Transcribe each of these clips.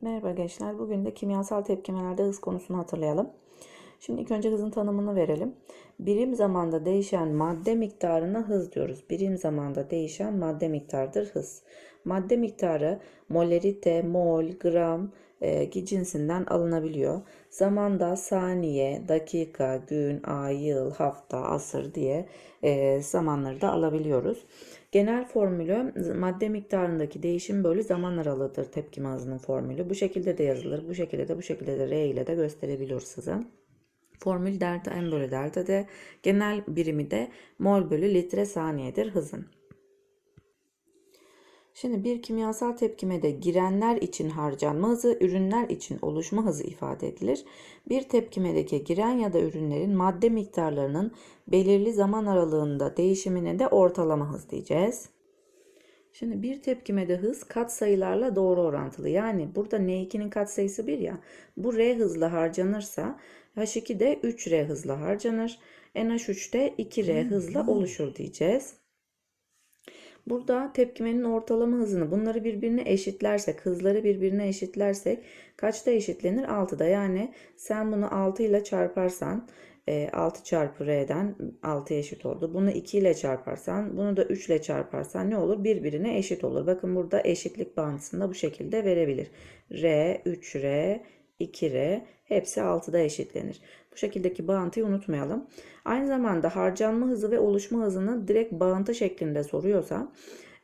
Merhaba gençler. Bugün de kimyasal tepkimelerde hız konusunu hatırlayalım. Şimdi ilk önce hızın tanımını verelim. Birim zamanda değişen madde miktarına hız diyoruz. Birim zamanda değişen madde miktardır hız. Madde miktarı molerite, mol, gram e, cinsinden alınabiliyor. Zamanda saniye, dakika, gün, ay, yıl, hafta, asır diye e, zamanları da alabiliyoruz. Genel formülü madde miktarındaki değişim bölü zaman aralığıdır tepkime hızının formülü. Bu şekilde de yazılır. Bu şekilde de bu şekilde de R ile de gösterebiliyoruz size. Formül delta M bölü delta D. Genel birimi de mol bölü litre saniyedir hızın. Şimdi bir kimyasal tepkimede girenler için harcanma hızı, ürünler için oluşma hızı ifade edilir. Bir tepkimedeki giren ya da ürünlerin madde miktarlarının belirli zaman aralığında değişimine de ortalama hız diyeceğiz. Şimdi bir tepkimede hız katsayılarla doğru orantılı. Yani burada N2'nin katsayısı 1 ya. Bu R hızla harcanırsa H2'de 3R hızla harcanır. NH3'te 2R hızla oluşur diyeceğiz. Burada tepkimenin ortalama hızını bunları birbirine eşitlersek, hızları birbirine eşitlersek kaçta eşitlenir? 6'da. Yani sen bunu 6 ile çarparsan 6 çarpı R'den 6 eşit oldu. Bunu 2 ile çarparsan, bunu da 3 ile çarparsan ne olur? Birbirine eşit olur. Bakın burada eşitlik bağıntısında bu şekilde verebilir. R, 3R, 2R hepsi 6'da eşitlenir. Bu şekildeki bağıntıyı unutmayalım. Aynı zamanda harcanma hızı ve oluşma hızını direkt bağıntı şeklinde soruyorsa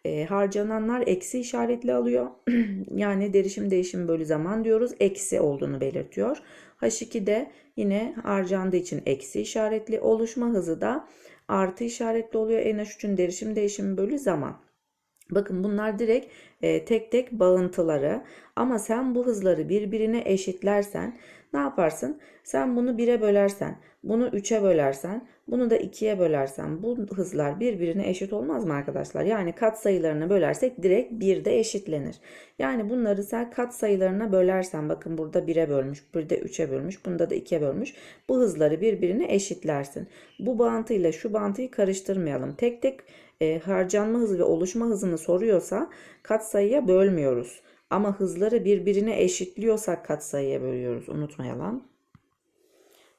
e, harcananlar eksi işaretli alıyor. yani derişim değişim bölü zaman diyoruz. Eksi olduğunu belirtiyor. H2'de yine harcandığı için eksi işaretli. Oluşma hızı da artı işaretli oluyor. NH3'ün derişim değişim bölü zaman. Bakın bunlar direkt e, tek tek bağıntıları. Ama sen bu hızları birbirine eşitlersen ne yaparsın? Sen bunu 1'e bölersen, bunu 3'e bölersen, bunu da 2'ye bölersen bu hızlar birbirine eşit olmaz mı arkadaşlar? Yani kat sayılarını bölersek direkt 1'de eşitlenir. Yani bunları sen kat sayılarına bölersen bakın burada 1'e bölmüş, burada 3'e bölmüş, bunda da 2'ye bölmüş. Bu hızları birbirine eşitlersin. Bu bağıntıyla şu bağıntıyı karıştırmayalım. Tek tek e, harcanma hızı ve oluşma hızını soruyorsa katsayıya bölmüyoruz. Ama hızları birbirine eşitliyorsak katsayıya bölüyoruz. Unutmayalım.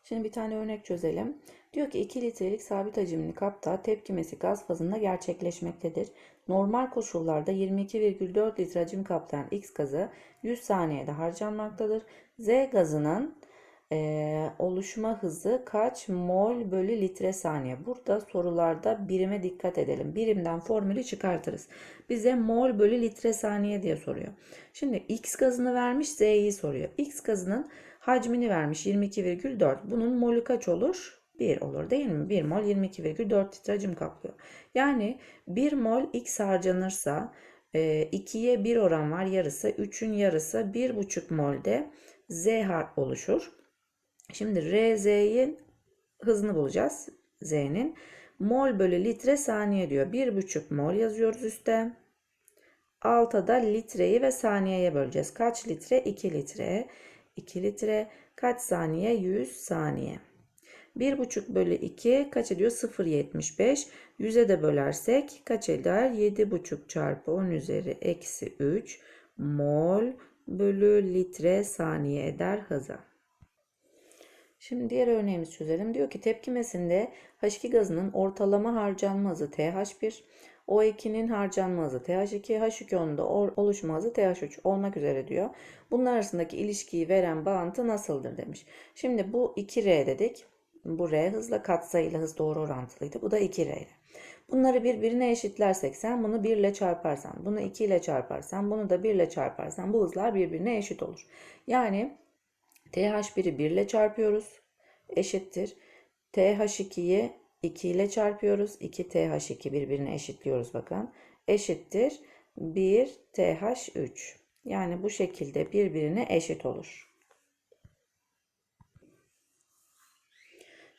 Şimdi bir tane örnek çözelim. Diyor ki 2 litrelik sabit hacimli kapta tepkimesi gaz fazında gerçekleşmektedir. Normal koşullarda 22,4 litre hacim kaplayan X gazı 100 saniyede harcanmaktadır. Z gazının e, oluşma hızı kaç mol bölü litre saniye? Burada sorularda birime dikkat edelim. Birimden formülü çıkartırız. Bize mol bölü litre saniye diye soruyor. Şimdi X gazını vermiş Z'yi soruyor. X gazının hacmini vermiş 22,4. Bunun molü kaç olur? 1 olur değil mi? 1 mol 22,4 litre hacim kaplıyor. Yani 1 mol X harcanırsa 2'ye e, 1 oran var yarısı. 3'ün yarısı 1,5 molde Z oluşur. Şimdi RZ'nin hızını bulacağız. Z'nin. Mol bölü litre saniye diyor. 1,5 mol yazıyoruz üstte. Altta da litreyi ve saniyeye böleceğiz. Kaç litre? 2 litre. 2 litre. Kaç saniye? 100 saniye. 1,5 bölü 2 kaç ediyor? 0,75. 100'e de bölersek kaç eder? 7,5 çarpı 10 üzeri eksi 3 mol bölü litre saniye eder hıza. Şimdi diğer örneğimizi çözelim. Diyor ki tepkimesinde H2 gazının ortalama harcanma hızı TH1, O2'nin harcanma hızı TH2, H2O'nun da oluşma hızı TH3 olmak üzere diyor. Bunlar arasındaki ilişkiyi veren bağıntı nasıldır demiş. Şimdi bu 2R dedik. Bu R hızla katsayılı hız doğru orantılıydı. Bu da 2R ile. Bunları birbirine eşitlersek sen bunu 1 ile çarparsan, bunu 2 ile çarparsan, bunu da 1 ile çarparsan bu hızlar birbirine eşit olur. Yani TH1'i 1 ile çarpıyoruz. Eşittir. TH2'yi 2 ile çarpıyoruz. 2 TH2 birbirine eşitliyoruz bakın. Eşittir 1 TH3. Yani bu şekilde birbirine eşit olur.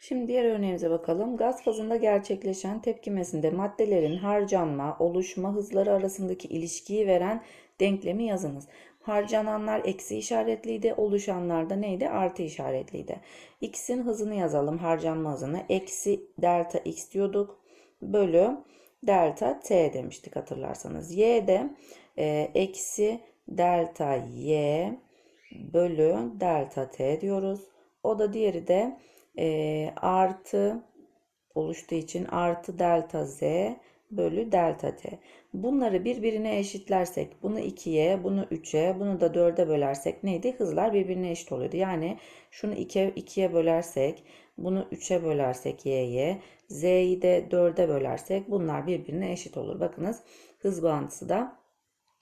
Şimdi diğer örneğimize bakalım. Gaz fazında gerçekleşen tepkimesinde maddelerin harcanma, oluşma hızları arasındaki ilişkiyi veren denklemi yazınız. Harcananlar eksi işaretliydi. Oluşanlar da neydi? Artı işaretliydi. X'in hızını yazalım. Harcanma hızını. Eksi delta X diyorduk. Bölü delta T demiştik hatırlarsanız. Y de e, eksi delta Y bölü delta t diyoruz. O da diğeri de e, artı oluştuğu için artı delta z bölü delta t. Bunları birbirine eşitlersek bunu 2'ye, bunu 3'e, bunu da 4'e bölersek neydi? Hızlar birbirine eşit oluyordu. Yani şunu 2'ye 2'ye bölersek, bunu 3'e bölersek y'ye, z'yi de 4'e bölersek bunlar birbirine eşit olur. Bakınız hız bağıntısı da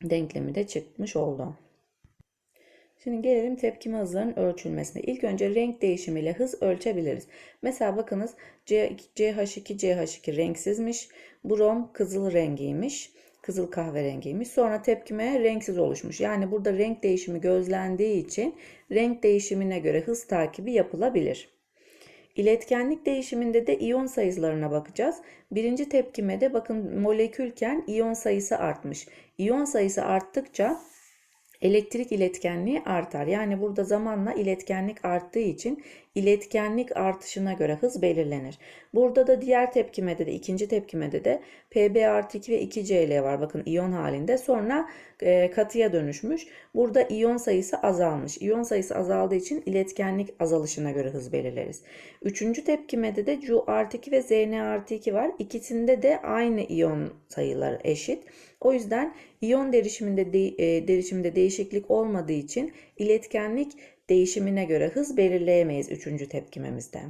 denklemi de çıkmış oldu. Şimdi gelelim tepkime hızlarının ölçülmesine. İlk önce renk değişimiyle hız ölçebiliriz. Mesela bakınız CH2 CH2 renksizmiş. Brom kızıl rengiymiş. Kızıl kahverengiymiş. Sonra tepkime renksiz oluşmuş. Yani burada renk değişimi gözlendiği için renk değişimine göre hız takibi yapılabilir. İletkenlik değişiminde de iyon sayılarına bakacağız. Birinci tepkimede bakın molekülken iyon sayısı artmış. İyon sayısı arttıkça elektrik iletkenliği artar. Yani burada zamanla iletkenlik arttığı için iletkenlik artışına göre hız belirlenir. Burada da diğer tepkimede de ikinci tepkimede de Pb artı 2 ve 2Cl var. Bakın iyon halinde. Sonra e, katıya dönüşmüş. Burada iyon sayısı azalmış. İyon sayısı azaldığı için iletkenlik azalışına göre hız belirleriz. Üçüncü tepkimede de Cu artı 2 ve Zn artı 2 var. İkisinde de aynı iyon sayıları eşit. O yüzden iyon derişiminde, de, e, derişiminde değişiklik olmadığı için iletkenlik değişimine göre hız belirleyemeyiz üçüncü tepkimemizde.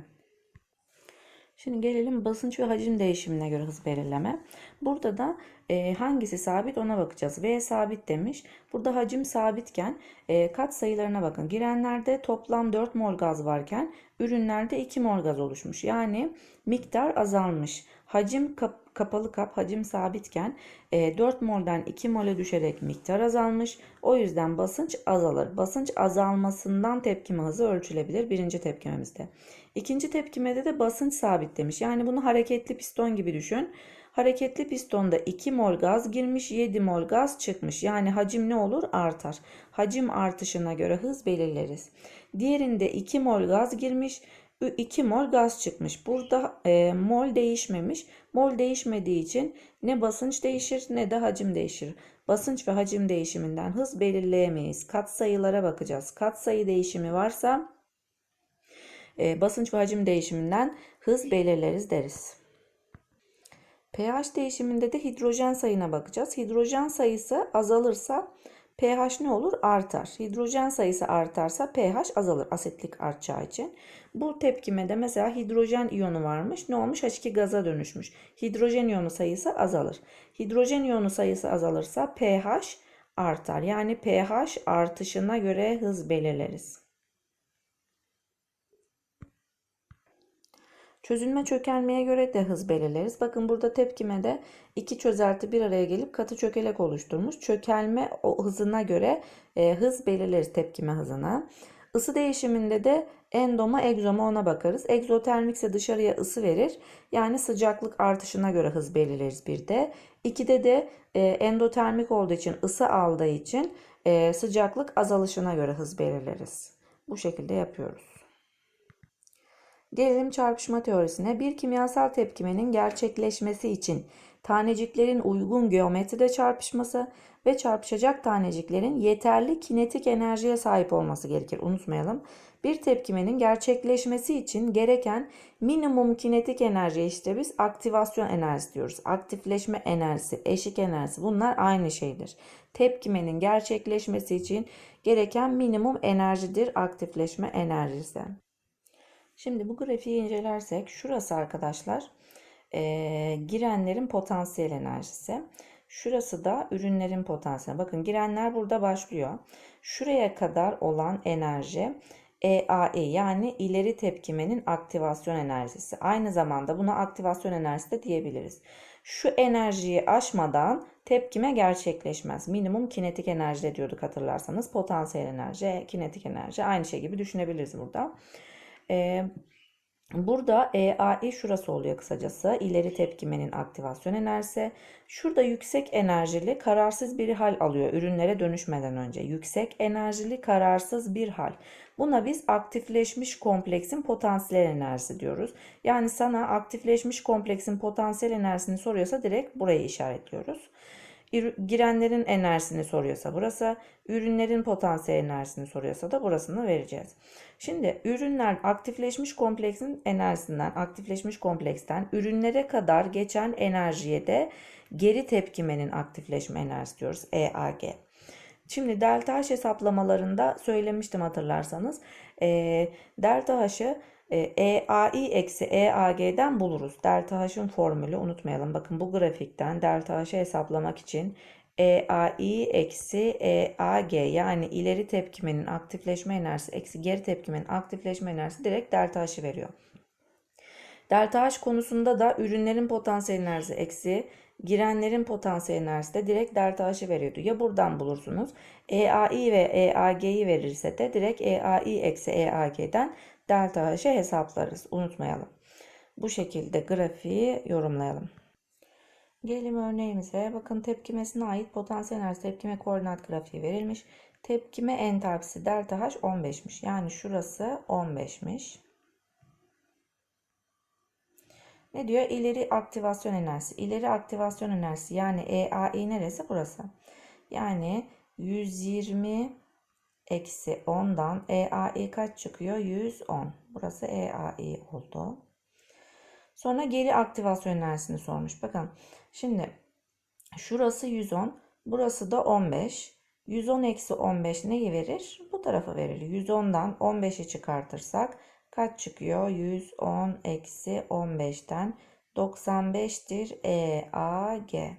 Şimdi gelelim basınç ve hacim değişimine göre hız belirleme. Burada da e, hangisi sabit ona bakacağız. V sabit demiş. Burada hacim sabitken e, kat sayılarına bakın. Girenlerde toplam 4 mol gaz varken ürünlerde 2 mol gaz oluşmuş. Yani miktar azalmış. Hacim kap, kapalı kap hacim sabitken e, 4 molden 2 mole düşerek miktar azalmış. O yüzden basınç azalır. Basınç azalmasından tepkime hızı ölçülebilir birinci tepkimemizde. İkinci tepkimede de basınç sabit demiş. Yani bunu hareketli piston gibi düşün. Hareketli pistonda 2 mol gaz girmiş 7 mol gaz çıkmış. Yani hacim ne olur? Artar. Hacim artışına göre hız belirleriz. Diğerinde 2 mol gaz girmiş 2 mol gaz çıkmış. Burada e, mol değişmemiş. Mol değişmediği için ne basınç değişir ne de hacim değişir. Basınç ve hacim değişiminden hız belirleyemeyiz. Kat sayılara bakacağız. Kat sayı değişimi varsa e, basınç ve hacim değişiminden hız belirleriz deriz. pH değişiminde de hidrojen sayına bakacağız. Hidrojen sayısı azalırsa pH ne olur? Artar. Hidrojen sayısı artarsa pH azalır asitlik artacağı için. Bu tepkimede mesela hidrojen iyonu varmış. Ne olmuş? H2 gaza dönüşmüş. Hidrojen iyonu sayısı azalır. Hidrojen iyonu sayısı azalırsa pH artar. Yani pH artışına göre hız belirleriz. Çözülme çökelmeye göre de hız belirleriz. Bakın burada tepkimede iki çözelti bir araya gelip katı çökelek oluşturmuş. Çökelme hızına göre e, hız belirleriz tepkime hızına. Isı değişiminde de endoma egzoma ona bakarız. Egzotermik ise dışarıya ısı verir. Yani sıcaklık artışına göre hız belirleriz bir de. İkide de e, endotermik olduğu için ısı aldığı için e, sıcaklık azalışına göre hız belirleriz. Bu şekilde yapıyoruz. Gelelim çarpışma teorisine. Bir kimyasal tepkimenin gerçekleşmesi için taneciklerin uygun geometride çarpışması ve çarpışacak taneciklerin yeterli kinetik enerjiye sahip olması gerekir. Unutmayalım. Bir tepkimenin gerçekleşmesi için gereken minimum kinetik enerji işte biz aktivasyon enerjisi diyoruz. Aktifleşme enerjisi, eşik enerjisi bunlar aynı şeydir. Tepkimenin gerçekleşmesi için gereken minimum enerjidir aktifleşme enerjisi. Şimdi bu grafiği incelersek şurası arkadaşlar e, girenlerin potansiyel enerjisi. Şurası da ürünlerin potansiyeli. Bakın girenler burada başlıyor. Şuraya kadar olan enerji EAE yani ileri tepkimenin aktivasyon enerjisi. Aynı zamanda buna aktivasyon enerjisi de diyebiliriz. Şu enerjiyi aşmadan tepkime gerçekleşmez. Minimum kinetik enerji diyorduk hatırlarsanız. Potansiyel enerji, kinetik enerji aynı şey gibi düşünebiliriz burada. Ee, Burada EAI şurası oluyor kısacası. İleri tepkimenin aktivasyon enerjisi. Şurada yüksek enerjili kararsız bir hal alıyor ürünlere dönüşmeden önce. Yüksek enerjili kararsız bir hal. Buna biz aktifleşmiş kompleksin potansiyel enerjisi diyoruz. Yani sana aktifleşmiş kompleksin potansiyel enerjisini soruyorsa direkt burayı işaretliyoruz. Girenlerin enerjisini soruyorsa burası, ürünlerin potansiyel enerjisini soruyorsa da burasını vereceğiz. Şimdi ürünler aktifleşmiş kompleksin enerjisinden, aktifleşmiş kompleksten ürünlere kadar geçen enerjiye de geri tepkimenin aktifleşme enerjisi diyoruz. EAG. Şimdi delta H hesaplamalarında söylemiştim hatırlarsanız. E, delta H'ı EAI eksi EAG'den buluruz. Delta H'ın formülü unutmayalım. Bakın bu grafikten delta H'ı hesaplamak için EAI eksi EAG yani ileri tepkimenin aktifleşme enerjisi eksi geri tepkimenin aktifleşme enerjisi direkt delta H'ı veriyor. Delta H konusunda da ürünlerin potansiyel enerjisi eksi girenlerin potansiyel enerjisi de direkt delta H'ı veriyordu. Ya buradan bulursunuz. EAI ve EAG'yi verirse de direkt EAI eksi EAG'den delta H'ı hesaplarız. Unutmayalım. Bu şekilde grafiği yorumlayalım. Gelelim örneğimize. Bakın tepkimesine ait potansiyel enerji tepkime koordinat grafiği verilmiş. Tepkime entalpisi delta H 15'miş. Yani şurası 15'miş. Ne diyor? İleri aktivasyon enerjisi. İleri aktivasyon enerjisi yani EAI neresi? Burası. Yani 120 eksi 10'dan EAI kaç çıkıyor? 110. Burası EAI oldu. Sonra geri aktivasyon enerjisini sormuş. Bakın şimdi şurası 110. Burası da 15. 110 eksi 15 neyi verir? Bu tarafı verir. 110'dan 15'i çıkartırsak kaç çıkıyor? 110 eksi 15'ten 95'tir EAG.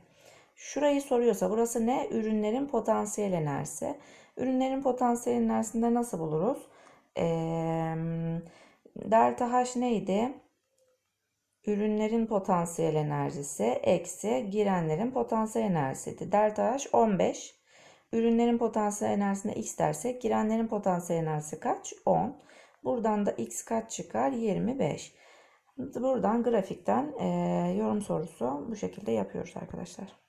Şurayı soruyorsa burası ne? Ürünlerin potansiyel enerjisi. Ürünlerin potansiyel enerjisinde nasıl buluruz? Ee, delta H neydi? Ürünlerin potansiyel enerjisi eksi girenlerin potansiyel enerjisiydi. Delta H 15. Ürünlerin potansiyel enerjisine x dersek girenlerin potansiyel enerjisi kaç? 10. Buradan da x kaç çıkar? 25. Buradan grafikten e, yorum sorusu bu şekilde yapıyoruz arkadaşlar.